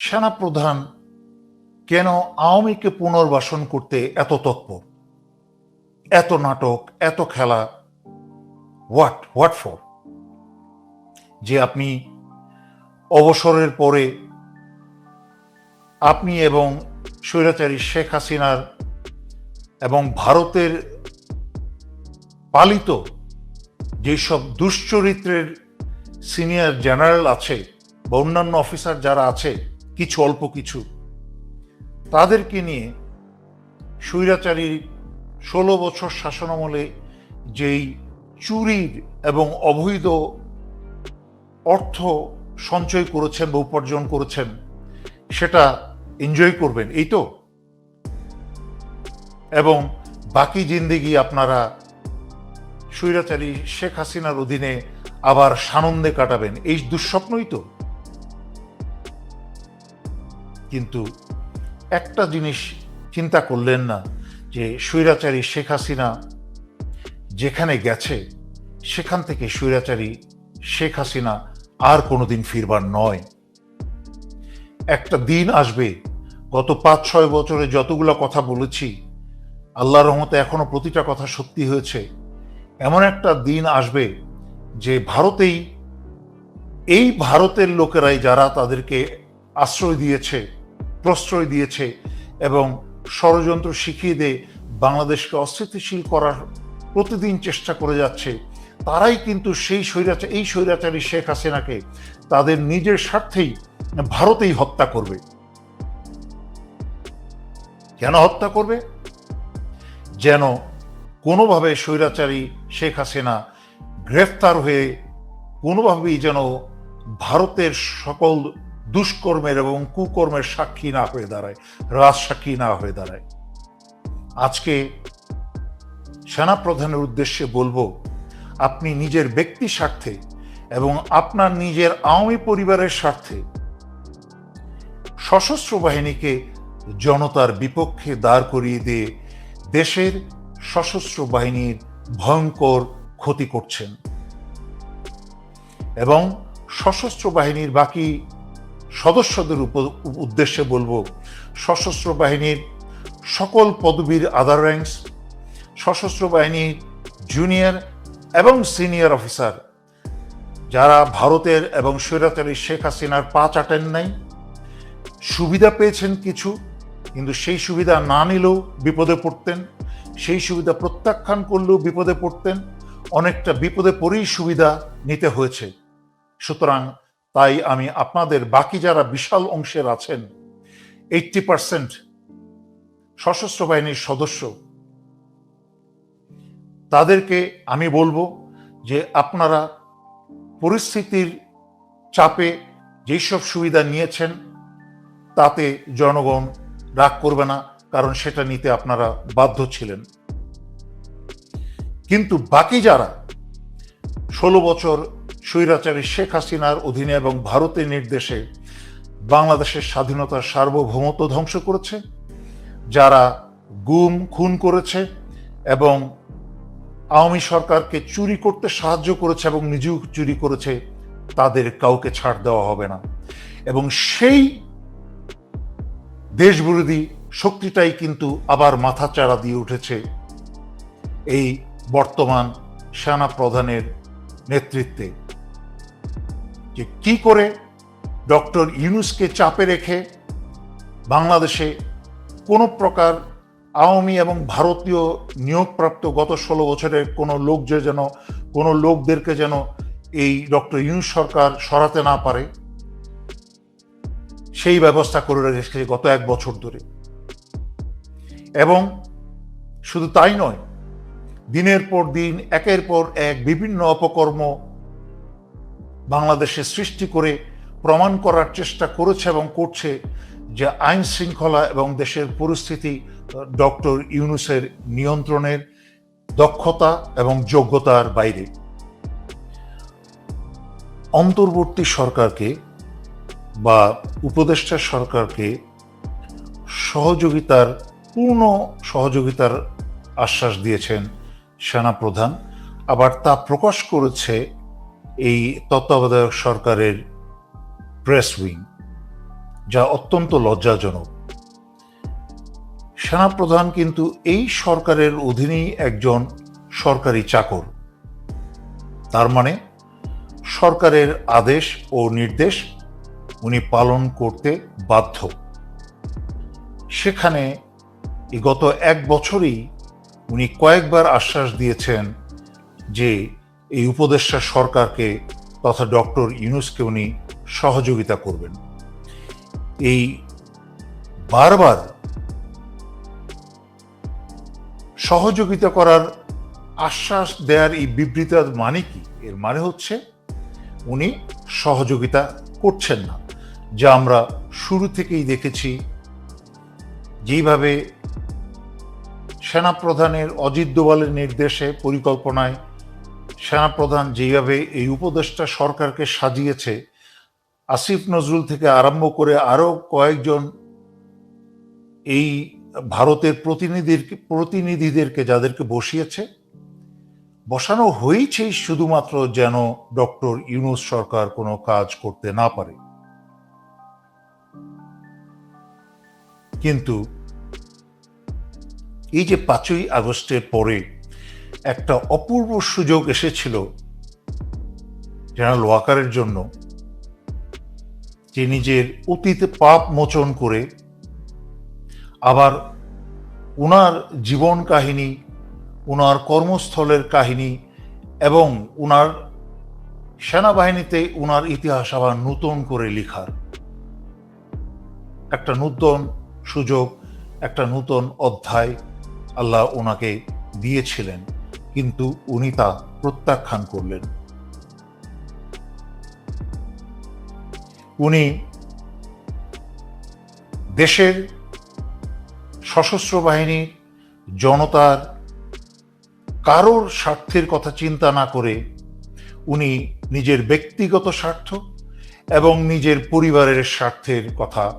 সেনাপ্রধান কেন আওয়ামীকে পুনর্বাসন করতে এত তৎপর? এত নাটক, এত খেলা হোয়াট হোয়াট ফর যে আপনি অবসরের পরে আপনি এবং স্বৈরাচারী শেখ হাসিনার এবং ভারতের পালিত যেসব দুশ্চরিত্রের সিনিয়র জেনারেল আছে বা অন্যান্য অফিসার যারা আছে কিছু, অল্প কিছু। তাদেরকে নিয়ে স্বৈরাচারী ষোলো বছর শাসনামলে যেই চুরির এবং অবৈধ অর্থ সঞ্চয় করেছেন বা উপার্জন করেছেন, সেটা এনজয় করবেন, এই তো? এবং বাকি জিন্দিগি আপনারা স্বৈরাচারী শেখ হাসিনার অধীনে আবার সানন্দে কাটাবেন, এই দুঃস্বপ্নই তো? কিন্তু একটা জিনিস চিন্তা করলেন না, যে স্বৈরাচারী শেখ হাসিনা যেখানে গেছে, সেখান থেকে স্বৈরাচারী শেখ হাসিনা আর কোনোদিন ফিরবার নয়। একটা দিন আসবে, গত পাঁচ, ছয় বছরে যতগুলো কথা বলেছি আল্লাহ রহমতে এখনও প্রতিটা কথা সত্যি হয়েছে। এমন একটা দিন আসবে যে ভারতেই, এই ভারতের লোকেরাই যারা তাদেরকে আশ্রয় দিয়েছে প্রশ্রয় দিয়েছে এবং ষড়যন্ত্র শিখিয়ে দিয়ে বাংলাদেশকে অস্থিতিশীল করার প্রতিদিন চেষ্টা করে যাচ্ছে, তারাই কিন্তু সেই স্বৈরাচার এই স্বৈরাচারী শেখ হাসিনাকে তাদের নিজের স্বার্থেই ভারতেই হত্যা করবে। কেন হত্যা করবে? যেন কোনোভাবে স্বৈরাচারী শেখ হাসিনা গ্রেফতার হয়ে কোনোভাবেই যেন ভারতের সকল দুষ্কর্মের এবং কুকর্মের সাক্ষী না হয়ে দাঁড়ায় রাজ সাক্ষী না হয়ে দাঁড়ায়। আজকে সেনাপ্রধানের উদ্দেশ্যে বলব, আপনি নিজের ব্যক্তি স্বার্থে এবং আপনার নিজের আওয়ামী পরিবারের স্বার্থে সশস্ত্র বাহিনীকে জনতার বিপক্ষে দাঁড় করিয়ে দিয়ে দেশের সশস্ত্র বাহিনীর ভয়ঙ্কর ক্ষতি করছেন। এবং সশস্ত্র বাহিনীর বাকি সদস্যদের উদ্দেশ্যে বলব, সশস্ত্র বাহিনীর সকল পদবীর আদার র্যাঙ্কস সশস্ত্র বাহিনীর জুনিয়র এবং সিনিয়র অফিসার যারা ভারতের এবং স্বৈরাচারী শেখ হাসিনার পা চাটেন নাই, সুবিধা পেয়েছেন কিছু, কিন্তু সেই সুবিধা না নিলেও বিপদে পড়তেন, সেই সুবিধা প্রত্যাখ্যান করলেও বিপদে পড়তেন, অনেকটা বিপদে পড়েই সুবিধা নিতে হয়েছে। সুতরাং তাই আমি আপনাদের বাকি যারা বিশাল অংশের আছেন এইটটি পার্সেন্ট সশস্ত্র বাহিনীর সদস্য, তাদেরকে আমি বলব যে আপনারা পরিস্থিতির চাপে যেসব সুবিধা নিয়েছেন, তাতে জনগণ রাগ করবে না, কারণ সেটা নিতে আপনারা বাধ্য ছিলেন। কিন্তু বাকি যারা ষোলো বছর স্বৈরাচারী শেখ হাসিনার অধীনে এবং ভারতের নির্দেশে বাংলাদেশের স্বাধীনতার সার্বভৌমত্ব ধ্বংস করেছে, যারা গুম, খুন করেছে এবং আওয়ামী সরকারকে চুরি করতে সাহায্য করেছে এবং নিজেও চুরি করেছে, তাদের কাউকে ছাড় দেওয়া হবে না। এবং সেই দেশবিরোধী শক্তিটাই কিন্তু আবার মাথা চাড়া দিয়ে উঠেছে এই বর্তমান সেনা প্রধানের নেতৃত্বে। যে কি করে ডক্টর ইউনুসকে চাপে রেখে বাংলাদেশে কোনো প্রকার আওয়ামী এবং ভারতীয় নিয়োগপ্রাপ্ত গত ষোলো বছরের কোনো লোক যে যেন, কোনো লোকদেরকে যেন এই ডক্টর ইউনুস সরকার সরাতে না পারে, সেই ব্যবস্থা করে রেখেছে গত এক বছর ধরে। এবং শুধু তাই নয়, দিনের পর দিন, একের পর এক বিভিন্ন অপকর্ম বাংলাদেশে সৃষ্টি করে প্রমাণ করার চেষ্টা করেছে এবং করছে যে আইন শৃঙ্খলা এবং দেশের পরিস্থিতি, ডক্টর ইউনুসের নিয়ন্ত্রণের দক্ষতা এবং যোগ্যতার বাইরে। অন্তর্বর্তী সরকারকে বা উপদেষ্টা সরকারকে সহযোগিতার, পূর্ণ সহযোগিতার আশ্বাস দিয়েছেন সেনাপ্রধান। আবার তা প্রকাশ করেছে এই তত্ত্বাবধায়ক সরকারের প্রেস উইং যা অত্যন্ত লজ্জাজনক। সেনাপ্রধান কিন্তু এই সরকারের অধীনেই একজন সরকারি চাকর। তার মানে সরকারের আদেশ ও নির্দেশ উনি পালন করতে বাধ্য। সেখানে গত এক বছরই উনি কয়েকবার আশ্বাস দিয়েছেন যে এই উপদেষ্টা সরকারকে তথা ডক্টর ইউনুসকে উনি সহযোগিতা করবেন। এই বারবার সহযোগিতা করার আশ্বাস দেওয়ার এই বিবৃতার মানে কি? এর মানে হচ্ছে উনি সহযোগিতা করছেন না। যা আমরা শুরু থেকেই দেখেছি। যেইভাবে সেনাপ্রধানের অজিত দোভালের নির্দেশে পরিকল্পনায় সেনাপ্রধান যেভাবে এই উপদেষ্টা সরকারকে সাজিয়েছে, আসিফ নজরুল থেকে আরম্ভ করে আরও কয়েকজন এই ভারতের প্রতিনিধির প্রতিনিধিদেরকে যাদেরকে বসিয়েছে, বসানো হয়েছে শুধুমাত্র যেন ডক্টর ইউনুস সরকার কোনো কাজ করতে না পারে। কিন্তু এই যে পাঁচই আগস্টের পরে একটা অপূর্ব সুযোগ এসেছিল জেনারেল ওয়াকারের জন্য, যে নিজের অতীতে পাপ মোচন করে আবার উনার জীবন কাহিনী, উনার কর্মস্থলের কাহিনী এবং উনার সেনাবাহিনীতে ওনার ইতিহাস আবার নতুন করে লিখার। একটা নূতন সুযোগ, একটা নূতন অধ্যায় আল্লাহ ওনাকে দিয়েছিলেন। কিন্তু উনি তা প্রত্যাখ্যান করলেন। উনি দেশের সশস্ত্র বাহিনীর জনতার কারোর স্বার্থের কথা চিন্তা না করে উনি নিজের ব্যক্তিগত স্বার্থ এবং নিজের পরিবারের স্বার্থের কথা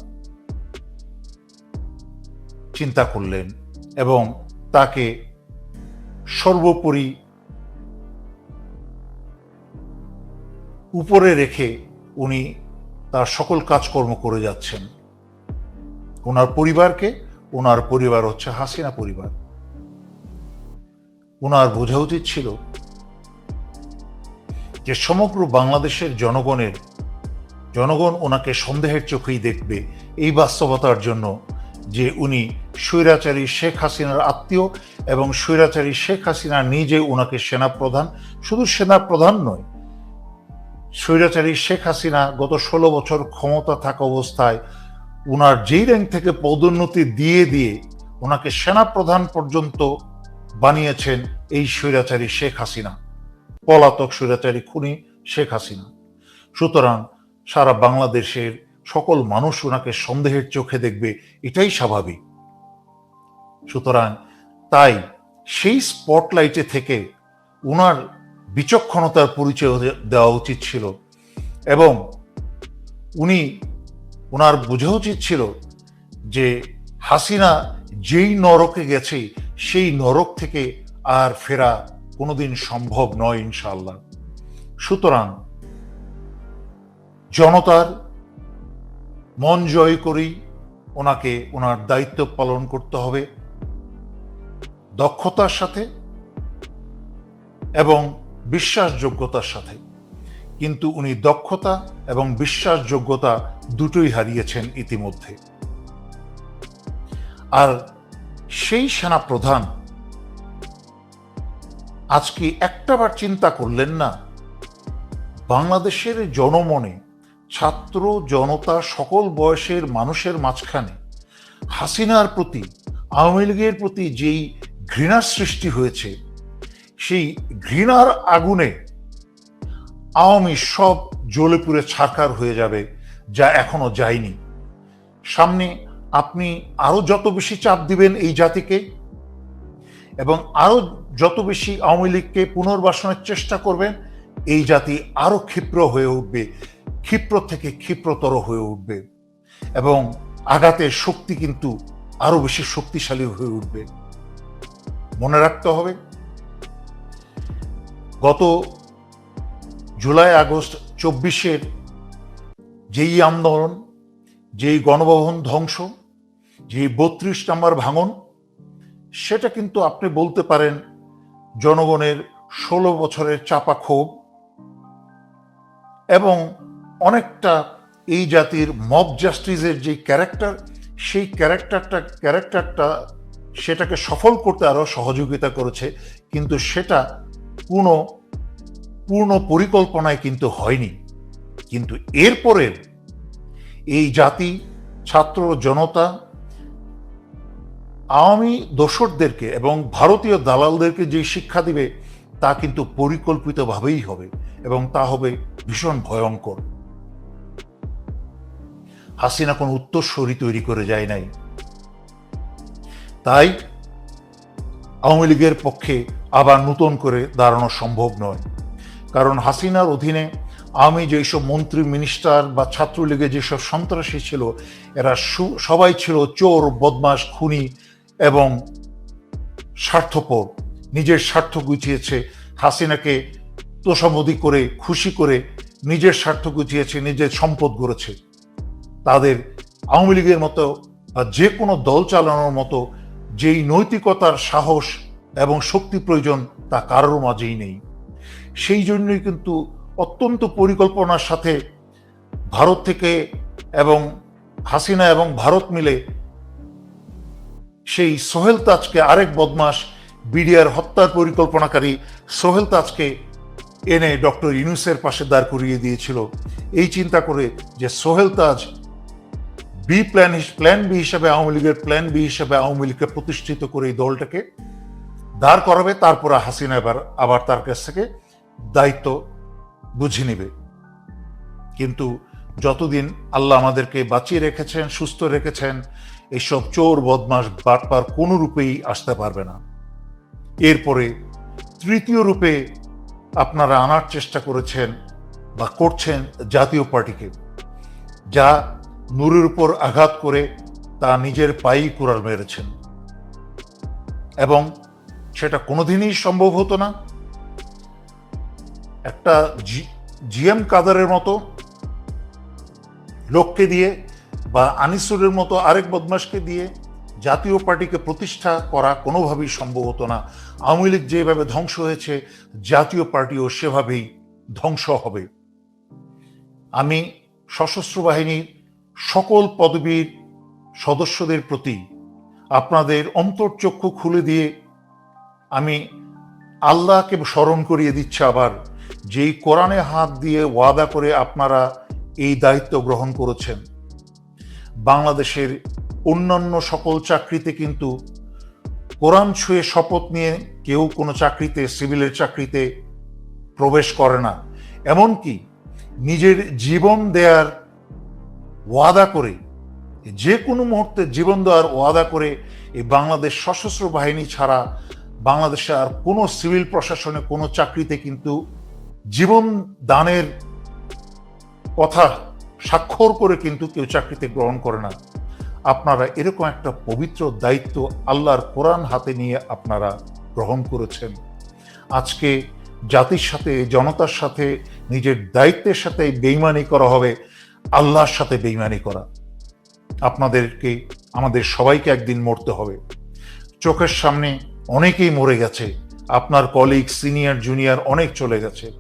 চিন্তা করলেন এবং তাকে সর্বোপরি উপরে রেখে উনি তার সকল কাজকর্ম করে যাচ্ছেন। ওনার পরিবারকে, ওনার পরিবার হচ্ছে হাসিনা পরিবার। ওনার বোঝা উচিত ছিল যে সমগ্র বাংলাদেশের জনগণের, জনগণ ওনাকে সন্দেহের চোখেই দেখবে এই বাস্তবতার জন্য যে উনি স্বৈরাচারী শেখ হাসিনার আত্মীয় এবং স্বৈরাচারী শেখ হাসিনা নিজে ওনাকে সেনাপ্রধান। শুধু সেনাপ্রধান নয়, স্বৈরাচারী শেখ হাসিনা গত ষোলো বছর ক্ষমতা থাকা অবস্থায় ওনার যেই র্যাঙ্ক থেকে পদোন্নতি দিয়ে দিয়ে ওনাকে সেনাপ্রধান পর্যন্ত বানিয়েছেন এই স্বৈরাচারী শেখ হাসিনা, পলাতক স্বৈরাচারী খুনি শেখ হাসিনা। সুতরাং সারা বাংলাদেশের সকল মানুষ ওনাকে সন্দেহের চোখে দেখবে, এটাই স্বাভাবিক। সুতরাং তাই সেই স্পটলাইটে থেকে ওনার বিচক্ষণতার পরিচয় দেওয়া উচিত ছিল এবং উনি ওনার বোঝা উচিত ছিল যে হাসিনা যেই নরকে গেছে, সেই নরক থেকে আর ফেরা কোনোদিন সম্ভব নয় ইনশাল্লাহ সুতরাং জনতার মন জয় করেই ওনাকে, ওনার দায়িত্ব পালন করতে হবে দক্ষতার সাথে এবং বিশ্বাসযোগ্যতার সাথে। কিন্তু উনি দক্ষতা এবং বিশ্বাসযোগ্যতা দুটোই হারিয়েছেন ইতিমধ্যে। আর সেই সেনা প্রধান আজকে একটাবার চিন্তা করলেন না? বাংলাদেশের জনমনে ছাত্র, জনতা, সকল বয়সের মানুষের মাঝখানে হাসিনার প্রতি, আওয়ামী লীগের প্রতি যেই ঘৃণার সৃষ্টি হয়েছে, সেই ঘৃণার আগুনে আওয়ামী সব জ্বলে পুড়ে ছারকার হয়ে যাবে যা এখনও যায়নি। সামনে আপনি আরও যত বেশি চাপ দিবেন এই জাতিকে এবং আরও যত বেশি আওয়ামী লীগকে পুনর্বাসনের চেষ্টা করবেন এই জাতি আরও ক্ষিপ্র হয়ে উঠবে, ক্ষিপ্র থেকে ক্ষিপ্রতর হয়ে উঠবে এবং আঘাতের শক্তি কিন্তু আরও বেশি শক্তিশালী হয়ে উঠবে। মনে রাখতে হবে, গত জুলাই আগস্ট চব্বিশের যেই আন্দোলন, যেই গণভবন ধ্বংস যে বত্রিশ নাম্বার ভাঙন, সেটা কিন্তু আপনি বলতে পারেন জনগণের ষোলো বছরের চাপা ক্ষোভ এবং অনেকটা এই জাতির মব জাস্টিসের যে ক্যারেক্টার সেই ক্যারেক্টারটা ক্যারেক্টারটা সেটাকে সফল করতে আরও সহযোগিতা করেছে, কিন্তু সেটা কোনো পূর্ণ পরিকল্পনায় কিন্তু হয়নি। কিন্তু এরপরের এই জাতি, ছাত্র জনতা, আওয়ামী দোসরদেরকে এবং ভারতীয় দালালদেরকে যে শিক্ষা দিবে, তা কিন্তু পরিকল্পিতভাবেই হবে। এবং তা হবে ভীষণ ভয়ঙ্কর। হাসিনা কোনো উত্তরস্বরী তৈরি করে যায় নাই। তাই আওয়ামী লীগের পক্ষে আবার নতুন করে দাঁড়ানো সম্ভব নয়। কারণ হাসিনার অধীনে আমি যেসব মন্ত্রী মিনিস্টার বা ছাত্রলীগে যেসব সন্ত্রাসী ছিল, এরা সবাই ছিল চোর বদমাস খুনি এবং স্বার্থপর। নিজের স্বার্থ গুছিয়েছে হাসিনাকে তোষামদি করে, খুশি করে নিজের স্বার্থ গুছিয়েছে, নিজের সম্পদ গড়েছে। তাদের আওয়ামী লীগের মতো যে কোনো দল চালানোর মতো যেই নৈতিকতার সাহস এবং শক্তি প্রয়োজন তা কারোর মাঝেই নেই। সেই জন্যই কিন্তু অত্যন্ত পরিকল্পনার সাথে ভারত থেকে এবং হাসিনা এবং ভারত মিলে সেই সোহেল তাজকে আরেক বদমাস বিডিআর হত্যার পরিকল্পনাকারী সোহেল তাজকে এনে ডক্টর ইউনুসের পাশে দাঁড় করিয়ে দিয়েছিল। এই চিন্তা করে যে Sohel Taj B plan plan B হিসাবে আওয়ামী লীগের প্ল্যান বি হিসাবে আওয়ামী লীগকে প্রতিষ্ঠিত করে এই দলটাকে দাঁড় করাবে, তারপরে হাসিনা এবার, আবার তার কাছ থেকে দায়িত্ব বুঝে নেবে। কিন্তু যতদিন আল্লাহ আমাদেরকে বাঁচিয়ে রেখেছেন, সুস্থ রেখেছেন এইসব চোর বদমাস বাটপার কোনো রূপেই আসতে পারবে না। এরপরে তৃতীয় রূপে আপনারা আনার চেষ্টা করেছেন বা করছেন জাতীয় পার্টিকে, যা নূরের উপর আঘাত করে তা নিজের পায়েই কুড়াল মেরেছেন। এবং সেটা কোনোদিনই সম্ভব হতো না। একটা জিএম কাদারের মতো লোককে দিয়ে বা আনিসুরের মতো আরেক বদমাসকে দিয়ে জাতীয় পার্টিকে প্রতিষ্ঠা করা কোনোভাবেই সম্ভব হতো না। আওয়ামী লীগ যেভাবে ধ্বংস হয়েছে, জাতীয় পার্টিও সেভাবেই ধ্বংস হবে। আমি সশস্ত্র বাহিনীর সকল পদবীর সদস্যদের প্রতি আপনাদের অন্তর্চক্ষু খুলে দিয়ে আমি আল্লাহকে স্মরণ করিয়ে দিচ্ছে আবার যেই কোরআনে হাত দিয়ে ওয়াদা করে আপনারা এই দায়িত্ব গ্রহণ করেছেন। বাংলাদেশের অন্যান্য সকল চাকরিতে কিন্তু কোরআন ছুঁয়ে শপথ নিয়ে কেউ কোনো চাকরিতে, সিভিলের চাকরিতে প্রবেশ করে না। এমনকি নিজের জীবন দেয়ার ওয়াদা করে, যে কোনো মুহূর্তে জীবন দেওয়ার ওয়াদা করে এই বাংলাদেশ সশস্ত্র বাহিনী ছাড়া বাংলাদেশে আর কোনো সিভিল প্রশাসনে কোনো চাকরিতে কিন্তু জীবন দানের কথা স্বাক্ষর করে কিন্তু কেউ চাকরিতে গ্রহণ করে না। আপনারা এরকম একটা পবিত্র দায়িত্ব আল্লাহর কোরআন হাতে নিয়ে আপনারা গ্রহণ করেছেন। আজকে জাতির সাথে, জনতার সাথে, নিজের দায়িত্বের সাথে বেইমানি করা হবে, আল্লাহর সাথে বেইমানি করা। আপনাদেরকে, আমাদের সবাইকে একদিন মরতে হবে। চোখের সামনে অনেকেই মরে গেছে, আপনার কলিগ সিনিয়র জুনিয়র অনেক চলে গেছে।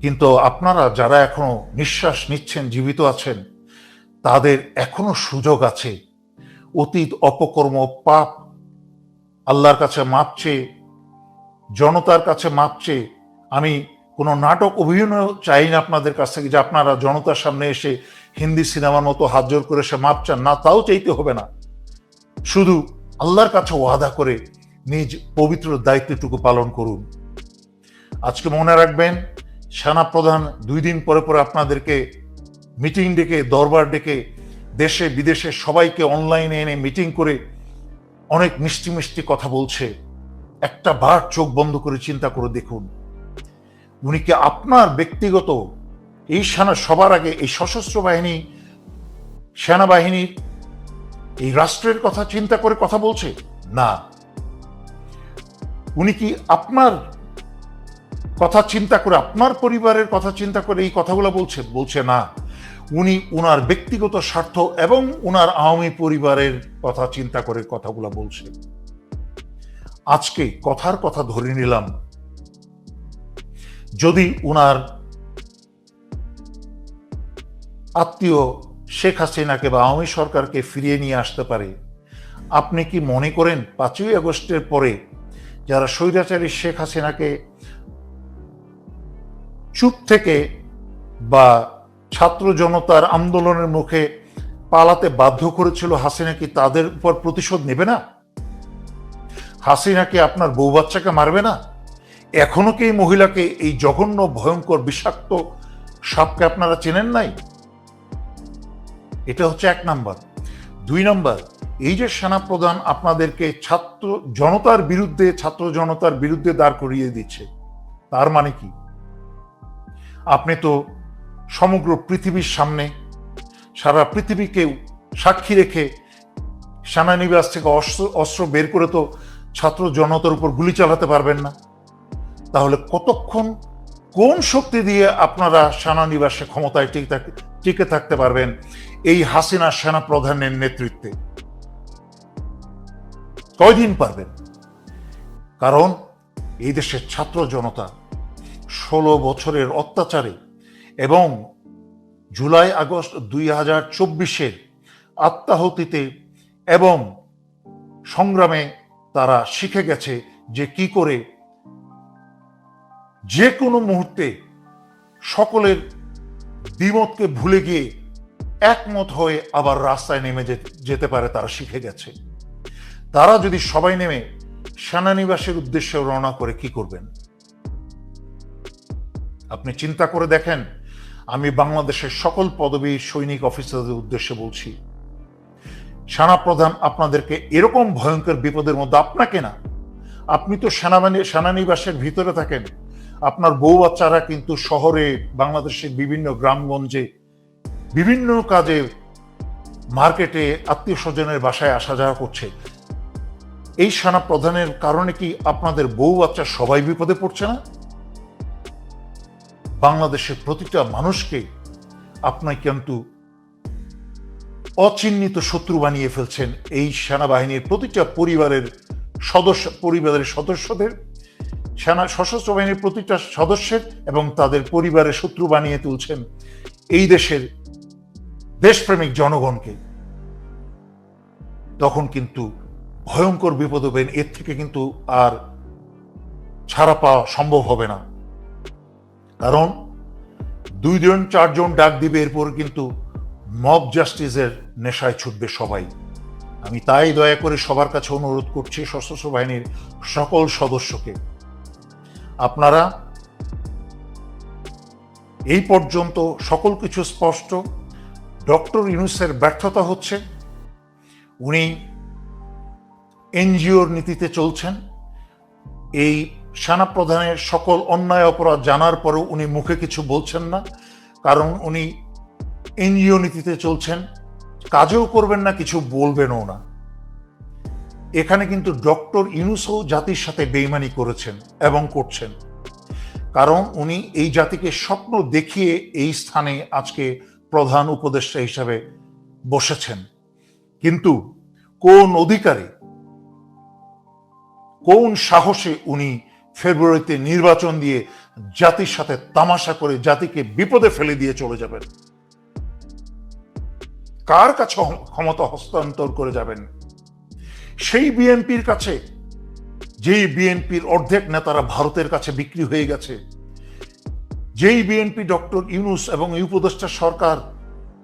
কিন্তু আপনারা যারা এখনও নিঃশ্বাস নিচ্ছেন, জীবিত আছেন তাদের এখনও সুযোগ আছে। অতীত অপকর্ম, পাপ আল্লাহর কাছে মাপ চেয়ে জনতার কাছে মাপ চেয়ে আমি কোনো নাটক অভিনয় চাই না আপনাদের কাছ থেকে যে আপনারা জনতার সামনে এসে হিন্দি সিনেমার মতো হাত জোর করে সে মাপ চান না, তাও চাইতে হবে না। শুধু আল্লাহর কাছে ওয়াদা করে নিজ পবিত্র দায়িত্বটুকু পালন করুন। আজকে মনে রাখবেন, সেনাপ্রধান দুই দিন পরে পরে আপনাদেরকে মিটিং ডেকে, দরবার ডেকে, দেশে, বিদেশে সবাইকে অনলাইনে এনে মিটিং করে অনেক মিষ্টি মিষ্টি কথা বলছে। একটা বার চোখ বন্ধ করে চিন্তা করে দেখুন। উনি কি আপনার ব্যক্তিগত এই সেনা সবার আগে এই সশস্ত্র বাহিনী, সেনাবাহিনীর এই রাষ্ট্রের কথা চিন্তা করে কথা বলছে? না। উনি কি আপনার কথা চিন্তা করে, আপনার পরিবারের কথা চিন্তা করে এই কথাগুলো বলছে? বলছে না। উনি উনার ব্যক্তিগত স্বার্থ এবং উনার আওয়ামী পরিবারের কথা, চিন্তা করে কথাগুলো বলছে আজকে কথার কথা ধরে নিলাম। যদি উনার আত্মীয় শেখ হাসিনাকে বা আওয়ামী সরকারকে ফিরিয়ে নিয়ে আসতে পারে, আপনি কি মনে করেন পাঁচই আগস্টের পরে যারা স্বৈরাচারী শেখ হাসিনাকে চুপ থেকে বা ছাত্র জনতার আন্দোলনের মুখে পালাতে বাধ্য করেছিল হাসিনা কি তাদের উপর প্রতিশোধ নেবে না? হাসিনা কি আপনার বউ বাচ্চাকে মারবে না? এখনও কি এই মহিলাকে এই জঘন্য, ভয়ঙ্কর, বিষাক্ত সাপকে আপনারা চেনেন নাই? এটা হচ্ছে এক নাম্বার। দুই নাম্বার, এই যে সেনাপ্রধান আপনাদেরকে ছাত্র জনতার বিরুদ্ধে, ছাত্র জনতার বিরুদ্ধে দাঁড় করিয়ে দিচ্ছে, তার মানে কি? আপনি তো সমগ্র পৃথিবীর সামনে, সারা পৃথিবীকে সাক্ষী রেখে সেনানিবাস থেকে অস্ত্র অস্ত্র বের করে তো ছাত্র জনতার উপর গুলি চালাতে পারবেন না। তাহলে কতক্ষণ, কোন শক্তি দিয়ে আপনারা সেনানিবাসে ক্ষমতায় টিকে থাক- টিকে থাকতে পারবেন এই হাসিনা সেনা প্রধানের নেতৃত্বে? কয়দিন পারবেন? কারণ এই দেশের ছাত্র জনতা ষোলো বছরের অত্যাচারে এবং জুলাই আগস্ট দুই হাজার চব্বিশের আত্মাহতিতে এবং সংগ্রামে তারা শিখে গেছে যে কি করে যে কোনো মুহূর্তে সকলের দ্বিমতকে ভুলে গিয়ে একমত হয়ে আবার রাস্তায় নেমে যেতে পারে তারা শিখে গেছে। তারা যদি সবাই নেমে সেনানিবাসের উদ্দেশ্যে রওনা করে কি করবেন? আপনি চিন্তা করে দেখেন আমি বাংলাদেশের সকল পদবী সৈনিক অফিসারদের উদ্দেশ্যে বলছি সেনাপ্রধান আপনাদেরকে এরকম ভয়ঙ্কর বিপদের মধ্যে আপনাকে না, আপনি তো সেনাবাহিনী, সেনানিবাসের ভিতরে থাকেন, আপনার বউ বাচ্চারা কিন্তু শহরে বাংলাদেশের বিভিন্ন গ্রামগঞ্জে বিভিন্ন কাজে মার্কেটে আত্মীয় স্বজনের বাসায় আসা যাওয়া করছে। এই সেনা প্রধানের কারণে কি আপনাদের বউ বাচ্চা সবাই বিপদে পড়ছে না? বাংলাদেশের প্রতিটা মানুষকে আপনার কিন্তু অচিহ্নিত শত্রু বানিয়ে ফেলছেন এই সেনাবাহিনীর প্রতিটা পরিবারের সদস্য, পরিবারের সদস্যদের, সেনা, সশস্ত্র বাহিনীর প্রতিটা সদস্যের এবং তাদের পরিবারের শত্রু বানিয়ে তুলছেন এই দেশের দেশপ্রেমিক জনগণকে। তখন কিন্তু ভয়ঙ্কর বিপদ হবেন এর থেকে কিন্তু আর ছাড়া পাওয়া সম্ভব হবে না। কারণ দুইজন, চারজন ডাক দিবে, এরপর কিন্তু মব জাস্টিসের নেশায় ছুটবে সবাই। আমি তাই দয়া করে সবার কাছে অনুরোধ করছি সশস্ত্র বাহিনীর সকল সদস্যকে। আপনারা এই পর্যন্ত সকল কিছু স্পষ্ট। ডক্টর ইউনুসের ব্যর্থতা হচ্ছে, উনি এনজিওর নীতিতে চলছেন। এই সেনা প্রধানের সকল অন্যায় অপরাধ জানার পরেও উনি মুখে কিছু বলছেন না, কারণ উনি এনজিও নীতিতে চলছেন, কাজও করবেন না, কিছু বলবেনও না। এখানে কিন্তু ডক্টর ইউনুসও জাতির সাথে বেইমানি করেছেন এবং করছেন, কারণ উনি এই জাতিকে স্বপ্ন দেখিয়ে এই স্থানে আজকে প্রধান উপদেষ্টা হিসাবে বসেছেন। কিন্তু কোন অধিকারে, কোন সাহসে উনি ফেব্রুয়ারিতে নির্বাচন দিয়ে জাতির সাথে তামাশা করে জাতিকে বিপদে ফেলে দিয়ে চলে যাবেন। কার কাছে ক্ষমতা হস্তান্তর করে যাবেন? সেই বিএনপির কাছে, যেই বিএনপির অর্ধেক নেতারা ভারতের কাছে বিক্রি হয়ে গেছে, যেই বিএনপি ডক্টর ইউনুস এবং উপদেষ্টা সরকার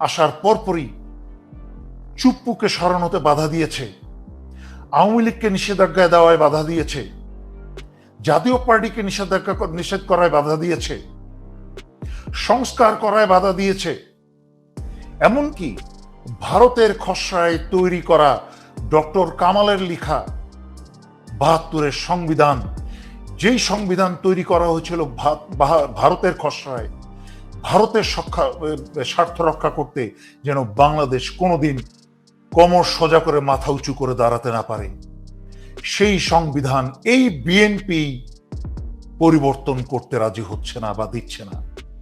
আসার পরপরই চুপ্পুকে সরানোতে বাধা দিয়েছে, আওয়ামী লীগকে নিষেধাজ্ঞায় দেওয়ায় বাধা দিয়েছে জাতীয় পার্টিকে নিষেধাজ্ঞা নিষেধ করায় বাধা দিয়েছে, সংস্কার করায় বাধা দিয়েছে। এমনকি ভারতের খসড়ায় তৈরি করা ডক্টর কামালের লিখা বাহাত্তরের সংবিধান, যেই সংবিধান তৈরি করা হয়েছিল ভারতের খসড়ায়, ভারতের স্বার্থ রক্ষা করতে যেন বাংলাদেশ কোনোদিন কমর সোজা করে মাথা উঁচু করে দাঁড়াতে না পারে। সেই সংবিধান এই বিএনপি পরিবর্তন করতে রাজি হচ্ছে না বা দিচ্ছে না।